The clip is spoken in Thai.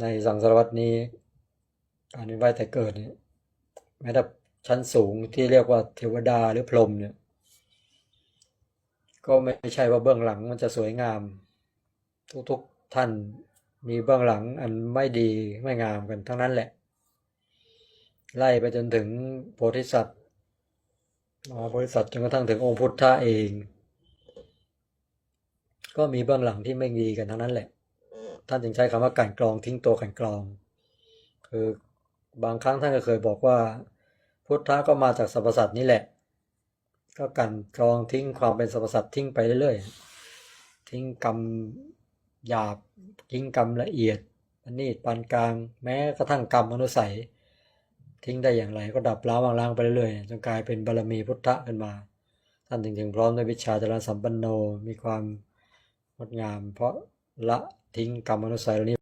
ในสังสารวัตนี้การเวียนว่ายแต่เกิดเนี่ยแม้แต่ชั้นสูงที่เรียกว่าเทวดาหรือพรหมเนี่ย ก็ไม่ใช่ว่าเบื้องหลังมันจะสวยงาม ทุกๆท่านมีเบื้องหลังอันไม่ดีไม่งามกันทั้งนั้นแหละ ไล่ไปจนถึงโพธิสัตว์มาโพธิสัตว์จนกระทั่งถึงองค์พุทธะเอง ก็มีเบื้องหลังที่ไม่ดีกันทั้งนั้นแหละ ท่านจึงใช้คำว่ากันกรองทิ้งตัวกันกรอง คือบางครั้งท่านก็เคยบอกว่า พุทธะก็มาจากสรรพสัตว์นี่แหละ ก็กันกรองทิ้งความเป็นสรรพสัตว์ทิ้งไปเรื่อยๆทิ้งกรรมหยาบทิ้งกรรมละเอียดอันนี้ปานกลางแม้กระทั่งกรรมอนุสัย ทิ้งได้อย่างไรก็ดับล้างวางล้างไปเรื่อยๆจนกลายเป็นบารมีพุทธะขึ้นมา ท่านจึงถึงพร้อมด้วยวิชาจารสัมปันโนมีความงดงาม เพราะละ ทิ้งกรรมอนุสัยเหล่านี้